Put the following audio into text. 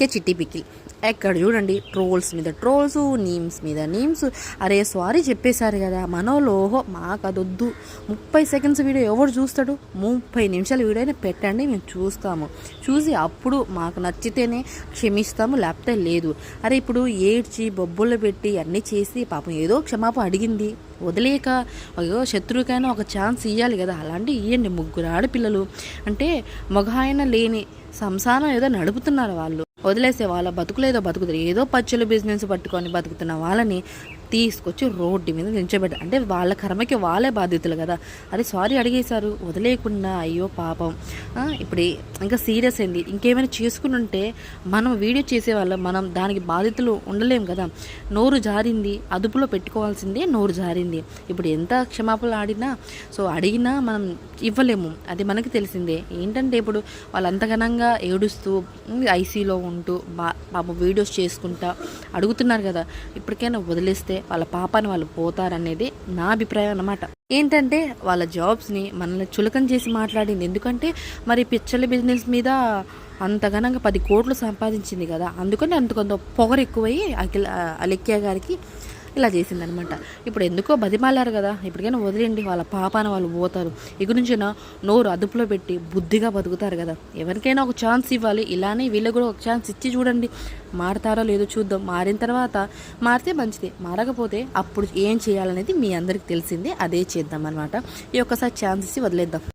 ఊరికే చిట్టి పిక్కిల్. ఎక్కడ చూడండి ట్రోల్స్ మీద ట్రోల్స్ నీమ్స్ మీద నీమ్స్ అరే సారీ చెప్పేశారు కదా మనోళ్ళు ఓహో మాకు అదొద్దు ముప్పై సెకండ్స్ వీడియో ఎవరు చూస్తాడు? ముప్పై నిమిషాల వీడియో అయినా పెట్టండి మేము చూస్తాము. చూసి అప్పుడు మాకు నచ్చితేనే క్షమిస్తాము లేకపోతే లేదు. అరే ఇప్పుడు ఏడ్చి బొబ్బులు పెట్టి అన్నీ చేసి పాపం ఏదో క్షమాపణ అడిగింది. వదిలేక అయ్యో శత్రువుకైనా ఒక ఛాన్స్ ఇవ్వాలి కదా అలాంటి ఇవ్వండి ముగ్గురు ఆడపిల్లలు. అంటే మగాయన లేని సంసారం ఏదో నడుపుతున్నారు వాళ్ళు. వదిలేసే వాళ్ళ బతుకులేదో బతుకుతారు. ఏదో పచ్చలు బిజినెస్ పట్టుకొని బతుకుతున్న వాళ్ళని తీసుకొచ్చి రోడ్డు మీద నిల్చోబెట్టారు అంటే వాళ్ళ కర్మకి వాళ్ళే బాధ్యతలు కదా. అది సారీ అడిగేశారు వదిలేయకుండా అయ్యో పాపం. ఇప్పుడు ఇంకా సీరియస్ అయింది. ఇంకేమైనా చేసుకుని ఉంటే మనం వీడియో చేసేవాళ్ళం మనం దానికి బాధ్యతలు ఉండలేం కదా. నోరు జారింది అదుపులో పెట్టుకోవాల్సిందే నోరు జారింది. ఇప్పుడు ఎంత క్షమాపణలు ఆడినా సో అడిగినా మనం ఇవ్వలేము. అది మనకి తెలిసిందే. ఏంటంటే ఇప్పుడు వాళ్ళు అంతగనంగా ఏడుస్తూ ఐసీలో ఉంటూ బా పాపం వీడియోస్ చేసుకుంటా అడుగుతున్నారు కదా. ఇప్పటికైనా వదిలేస్తే వాళ్ళ పాపాన్ని వాళ్ళు పోతారనేది నా అభిప్రాయం అన్నమాట. ఏంటంటే వాళ్ళ జాబ్స్ని మనల్ని చులకం చేసి మాట్లాడింది. ఎందుకంటే మరి పిచ్చల బిజినెస్ మీద అంతగనంగా పది కోట్లు సంపాదించింది కదా. అందుకని అంత కొంత పొగరు ఎక్కువయ్యి అఖిల అలెక్య గారికి ఇలా చేసిందనమాట. ఇప్పుడు ఎందుకో బతిమాలారు కదా. ఇప్పటికైనా వదిలేండి వాళ్ళ పాపాన వాళ్ళు పోతారు. ఇక నుంచైనా నోరు అదుపులో పెట్టి బుద్ధిగా బతుకుతారు కదా. ఎవరికైనా ఒక ఛాన్స్ ఇవ్వాలి. ఇలానే వీళ్ళకి కూడా ఒక ఛాన్స్ ఇచ్చి చూడండి. మారతారో లేదో చూద్దాం. మారిన తర్వాత మారితే మంచిదే. మారకపోతే అప్పుడు ఏం చేయాలనేది మీ అందరికి తెలిసిందే. అదే చేద్దాం అనమాట ఈ ఒక్కసారి ఛాన్స్ ఇచ్చి వదిలేద్దాం.